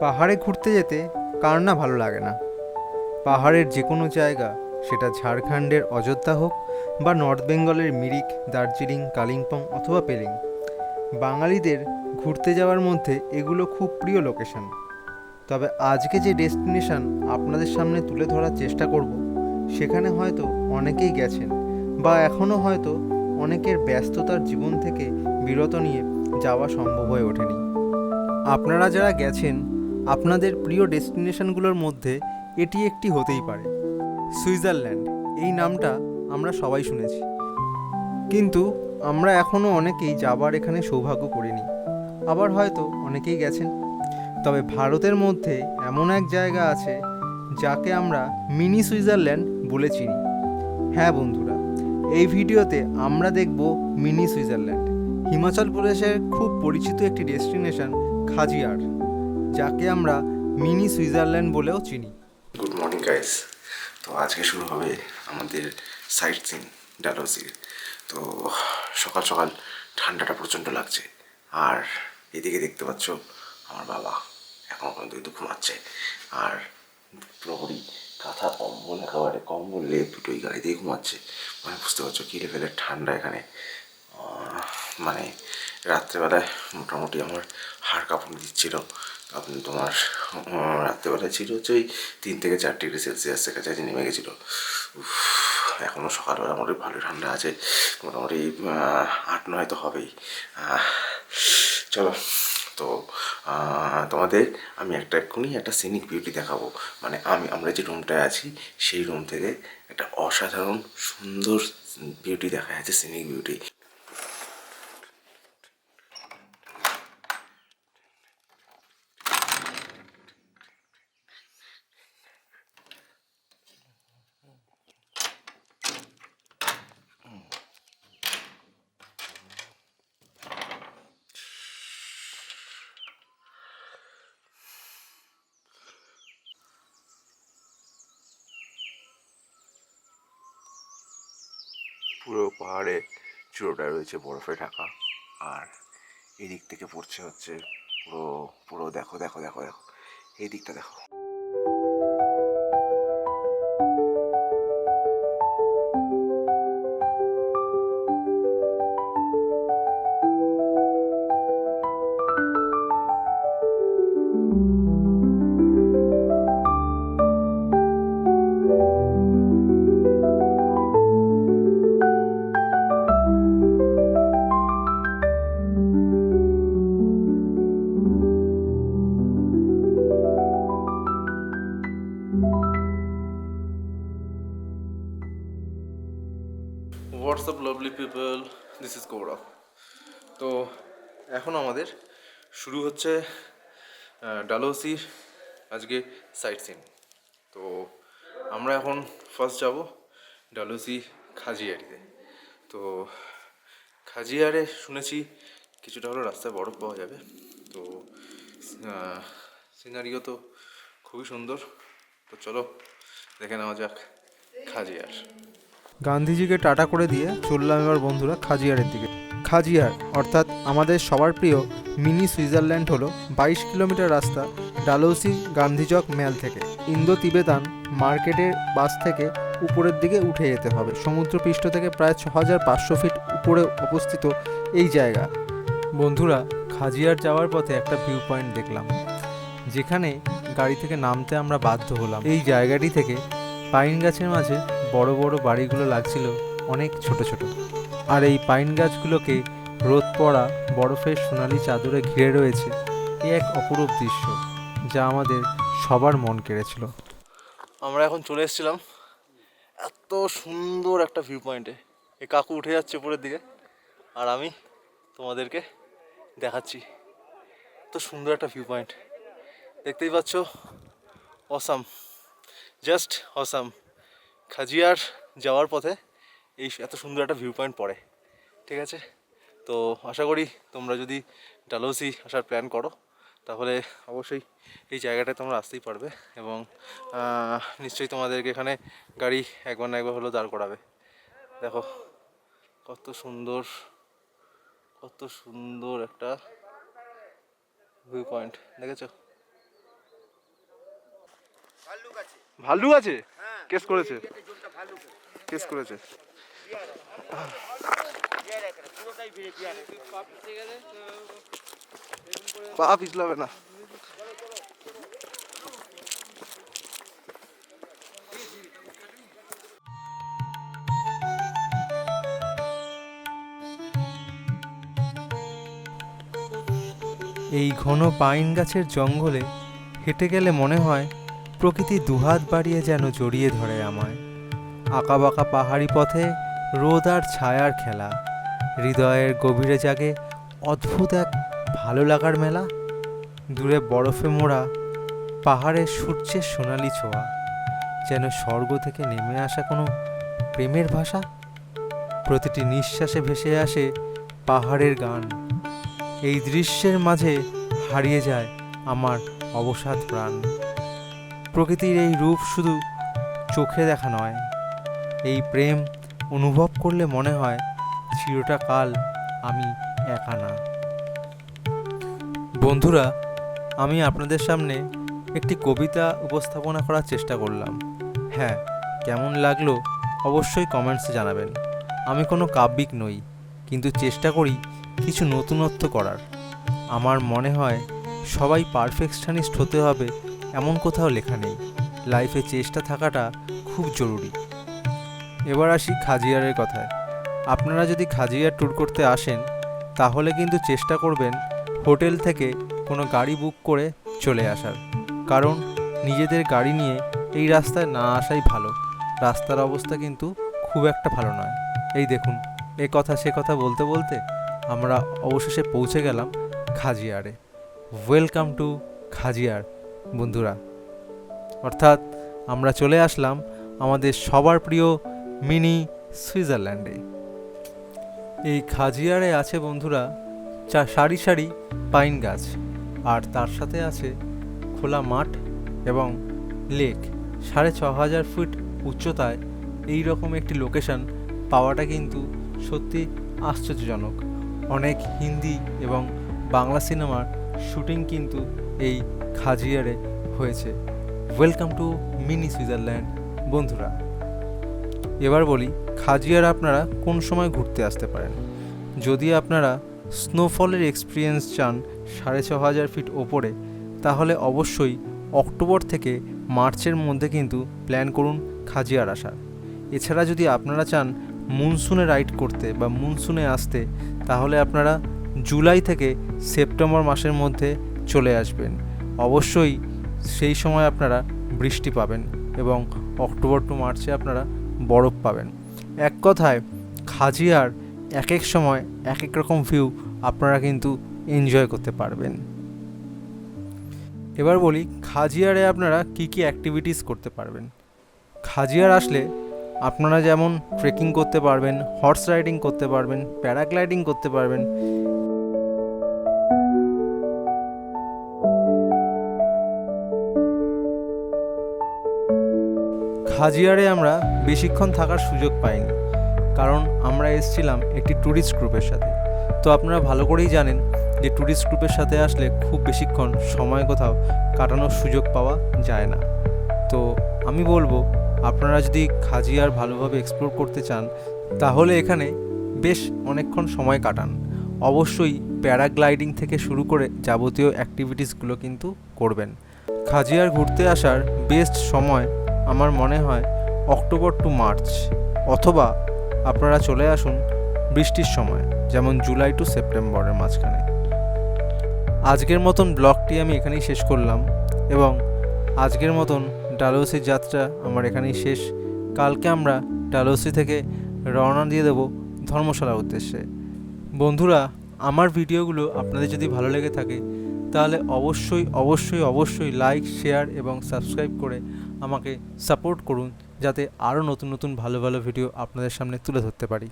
পাহাড়ে ঘুরতে যেতে কার না ভালো লাগে না। পাহাড়ের যে কোনো জায়গা, সেটা ঝাড়খণ্ডের অযোধ্যা হোক বা নর্থ বেঙ্গলের মিরিক, দার্জিলিং, কালিম্পং অথবা পেলিং। বাঙালিদের ঘুরতে যাওয়ার মধ্যে এগুলো খুব প্রিয় লোকেশন তবে আজকে যে ডেস্টিনেশন আপনাদের সামনে তুলে ধরার চেষ্টা করব, সেখানে হয়তো অনেকেই গেছেন বা এখনও হয়তো অনেকের ব্যস্ততার জীবন থেকে বিরত নিয়ে যাওয়া সম্ভব হয়ে ওঠেনি। আপনারা যারা গেছেন আপনাদের প্রিয় ডেস্টিনেশনগুলোর মধ্যে এটি একটি হতেই পারে। সুইজারল্যান্ড, এই নামটা আমরা সবাই শুনেছি। কিন্তু আমরা এখনও অনেকেই যাবার এখানে সৌভাগ্য করিনি। আবার হয়তো অনেকেই গেছেন। তবে ভারতের মধ্যে এমন এক জায়গা আছে, যাকে আমরা মিনি সুইজারল্যান্ড বলে চিনি। হ্যাঁ বন্ধুরা, এই ভিডিওতে আমরা দেখব মিনি সুইজারল্যান্ড। হিমাচল প্রদেশের খুব পরিচিত একটি ডেস্টিনেশন, খাজিয়ার। যাকে আমরা মিনি সুইজারল্যান্ড বলেও চিনি। গুড মর্নিং গাইস তো আজকে শুরু হবে আমাদের সাইট সিন ডালহৌসির তো সকাল সকাল ঠান্ডাটা প্রচণ্ড লাগছে। আর এদিকে দেখতে পাচ্ছ আমার বাবা এখনও পর্যন্ত ঘুমাচ্ছে। আর পুরোপুরি কাঁথা কম্বল, একেবারে কম্বল লেপ দুটোই গায়ে দিয়ে ঘুমাচ্ছে। মানে বুঝতে পারছ কী লেভেলের ঠান্ডা এখানে। মানে রাত্রেবেলায় মোটামুটি আমার হাড় কাঁপুনি দিচ্ছিল। তোমার উম, রাত্রেবেলায় ছিল হচ্ছে ওই তিন থেকে চার ডিগ্রি সেলসিয়াসের কাছাকাছি নেমে গেছিল। এখনও সকালবেলা মোটামুটি ভালো ঠান্ডা আছে। মোটামুটি আট নয় তো হবেই। চলো তো তোমাদের আমি একটা এক্ষুনি একটা সিনিক বিউটি দেখাবো। মানে আমি আমরা যে রুমটায় আছি সেই রুম থেকে একটা অসাধারণ সুন্দর বিউটি দেখা যাচ্ছে সিনিক বিউটি পুরো পাহাড়ে চূড়োটা রয়েছে বরফে ঢাকা। আর এদিক দিক থেকে পড়ছে হচ্ছে পুরো পুরো দেখো দেখো দেখো দেখো। এই দিকটা দেখো। WhatsApp lovely people this is Gaurav তো এখন আমাদের শুরু হচ্ছে ডালহৌসির আজকে সাইট সিন তো আমরা এখন ফার্স্ট যাব ডালহৌসি খাজিয়ারিতে। তো খাজিয়ারে শুনেছি কিছুটা হলো রাস্তায় বরফ পাওয়া যাবে। তো সিনারিও তো খুবই সুন্দর। তো চলো দেখে নেওয়া যাক খাজিয়ার। গান্ধীজিকে টাটা করে দিয়ে চললাম এবার বন্ধুরা খাজিয়ারের দিকে। খাজিয়ার, অর্থাৎ আমাদের সবার প্রিয় মিনি সুইজারল্যান্ড হলো বাইশ কিলোমিটার রাস্তা ডালহৌসি গান্ধীচক ম্যাল থেকে। ইন্দো তিবেতান মার্কেটের বাস থেকে উপরের দিকে উঠে যেতে হবে। সমুদ্রপৃষ্ঠ থেকে প্রায় ছ হাজার পাঁচশো ফিট উপরে অবস্থিত এই জায়গা। বন্ধুরা, খাজিয়ার যাওয়ার পথে একটা ভিউ পয়েন্ট দেখলাম, যেখানে গাড়ি থেকে নামতে আমরা বাধ্য হলাম। এই জায়গাটি থেকে পাইন গাছের মাঝে বড় বড় বাড়িগুলো লাগছিল অনেক ছোট ছোট। আর এই পাইন গাছগুলোকে রোদ পড়া বরফের সোনালি চাদরে ঘিরে রয়েছে এ এক অপরূপ দৃশ্য, যা আমাদের সবার মন কেড়েছিল। আমরা এখন চলে এসেছিলাম এত সুন্দর একটা ভিউ পয়েন্টে এ কাকু উঠে যাচ্ছে উপরের দিকে, আর আমি তোমাদেরকে দেখাচ্ছি। এত সুন্দর একটা ভিউ পয়েন্ট দেখতেই পাচ্ছ? অসাম জাস্ট অসাম খাজিয়ার যাওয়ার পথে এই এত সুন্দর একটা ভিউ পয়েন্ট পড়ে, ঠিক আছে? তো আশা করি তোমরা যদি ডালহৌসি আসার প্ল্যান করো, তাহলে অবশ্যই এই জায়গাটায় তোমরা আসতেই পারবে এবং নিশ্চয়ই তোমাদেরকে এখানে গাড়ি একবার না একবার হলেও দাঁড় করাবে। দেখো, কত সুন্দর কত সুন্দর একটা ভিউ পয়েন্ট দেখেছ? ভালু আছে? কেস করেছে? কেস করেছে। পা পিছলাবে না। এই ঘন পাইন গাছের জঙ্গলে হেঁটে গেলে মনে হয় প্রকৃতি দুহাত বাড়িয়ে যেন জড়িয়ে ধরে আমায়। আঁকাবাঁকা পাহাড়ি পথে রোদ আর ছায়ার খেলা। হৃদয়ের গভীরে জাগে অদ্ভুত এক ভালো লাগার মেলা। দূরে বরফে মোড়া পাহাড়ের সূর্যের সোনালি ছোঁয়া। যেন স্বর্গ থেকে নেমে আসা কোনো প্রেমের ভাষা? প্রতিটি নিঃশ্বাসে ভেসে আসে পাহাড়ের গান। এই দৃশ্যের মাঝে হারিয়ে যায় আমার অবসাদ প্রাণ। প্রকৃতির এই রূপ শুধু চোখে দেখা নয়, এই প্রেম অনুভব করলে মনে হয় চিরটা কাল আমি একা না। বন্ধুরা, আমি আপনাদের সামনে একটি কবিতা উপস্থাপনা করার চেষ্টা করলাম। হ্যাঁ কেমন লাগল অবশ্যই কমেন্টসে জানাবেন। আমি কোনো কাব্যিক নই, কিন্তু চেষ্টা করি কিছু নতুনত্ব করার। আমার মনে হয় সবাই পারফেকশনিস্ট হতে হবে এমন কোথাও লেখা নেই। লাইফে চেষ্টা থাকাটা খুব জরুরি। এবার আসি খাজিয়ারের কথায়। আপনারা যদি খাজিয়ার ট্যুর করতে আসেন, তাহলে কিন্তু চেষ্টা করবেন হোটেল থেকে কোনো গাড়ি বুক করে চলে আসার। কারণ নিজেদের গাড়ি নিয়ে এই রাস্তায় না আসাই ভালো। রাস্তার অবস্থা কিন্তু খুব একটা ভালো নয়। এই দেখুন, এ কথা সে কথা বলতে বলতে আমরা অবশেষে পৌঁছে গেলাম খাজিয়ারে। Welcome to Khajjiar. বন্ধুরা। অর্থাৎ আমরা চলে আসলাম আমাদের সবার প্রিয় মিনি সুইজারল্যান্ডে। এই খাজিয়ারে আছে বন্ধুরা চা, সারি সারি পাইন গাছ আর তার সাথে আছে খোলা মাঠ এবং লেক। সাড়ে ছ হাজার ফুট উচ্চতায় এই রকম একটি লোকেশন পাওয়াটা কিন্তু সত্যি আশ্চর্যজনক। অনেক হিন্দি এবং বাংলা সিনেমার শুটিং কিন্তু এই খাজিয়ারে হয়েছে। ওয়েলকাম টু মিনি সুইজারল্যান্ড বন্ধুরা। এবার বলি, খাজিয়ার আপনারা কোন সময় ঘুরতে আসতে পারেন? যদি আপনারা স্নোফলের এক্সপিরিয়েন্স চান সাড়ে ছ হাজার ফিট ওপরে, তাহলে অবশ্যই অক্টোবর থেকে মার্চের মধ্যে কিন্তু প্ল্যান করুন খাজিয়ার আসার। এছাড়া যদি আপনারা চান মনসুনে রাইড করতে বা মনসুনে আসতে, তাহলে আপনারা জুলাই থেকে সেপ্টেম্বর মাসের মধ্যে চলে আসবেন। অবশ্যই সেই সময় আপনারা বৃষ্টি পাবেন এবং অক্টোবর টু মার্চে আপনারা বরফ পাবেন। এক কথায়, খাজিয়ার এক এক সময় এক এক রকম ভিউ আপনারা কিন্তু এনজয় করতে পারবেন। এবার বলি, খাজিয়ারে আপনারা কি কি অ্যাক্টিভিটিস করতে পারবেন? খাজিয়ার আসলে আপনারা যেমন ট্রেকিং করতে পারবেন হর্স রাইডিং করতে পারবেন প্যারাগ্লাইডিং করতে পারবেন খাজিয়ারে আমরা বেশিক্ষণ থাকার সুযোগ পাইনি, কারণ আমরা এসেছিলাম একটি ট্যুরিস্ট গ্রুপের সাথে। তো আপনারা ভালো করেই জানেন যে ট্যুরিস্ট গ্রুপের সাথে আসলে খুব বেশিক্ষণ সময় কোথাও কাটানোর সুযোগ পাওয়া যায় না। তো আমি বলব, আপনারা যদি খাজিয়ার ভালোভাবে এক্সপ্লোর করতে চান, তাহলে এখানে বেশ অনেকক্ষণ সময় কাটান। অবশ্যই প্যারাগ্লাইডিং থেকে শুরু করে যাবতীয় অ্যাক্টিভিটিসগুলো কিন্তু করবেন। খাজিয়ার ঘুরতে আসার বেস্ট সময় আমার মনে হয় অক্টোবর টু মার্চ, অথবা আপনারা চলে আসুন বৃষ্টির সময়, যেমন জুলাই টু সেপ্টেম্বরের মাঝখানে। আজকের মতন ব্লগটি আমি এখানেই শেষ করলাম, এবং আজকের মতন ডালহৌসির যাত্রা আমার এখানেই শেষ। কালকে আমরা ডালহৌসি থেকে রওনা দিয়ে দেবো ধর্মশালার উদ্দেশ্যে। বন্ধুরা, আমার ভিডিওগুলো আপনাদের যদি ভালো লেগে থাকে, তাহলে অবশ্যই অবশ্যই অবশ্যই লাইক শেয়ার এবং সাবস্ক্রাইব করে আমাকে সাপোর্ট করুন যাতে আরও নতুন নতুন ভালো ভালো ভিডিও আপনাদের সামনে তুলে ধরতে পারি।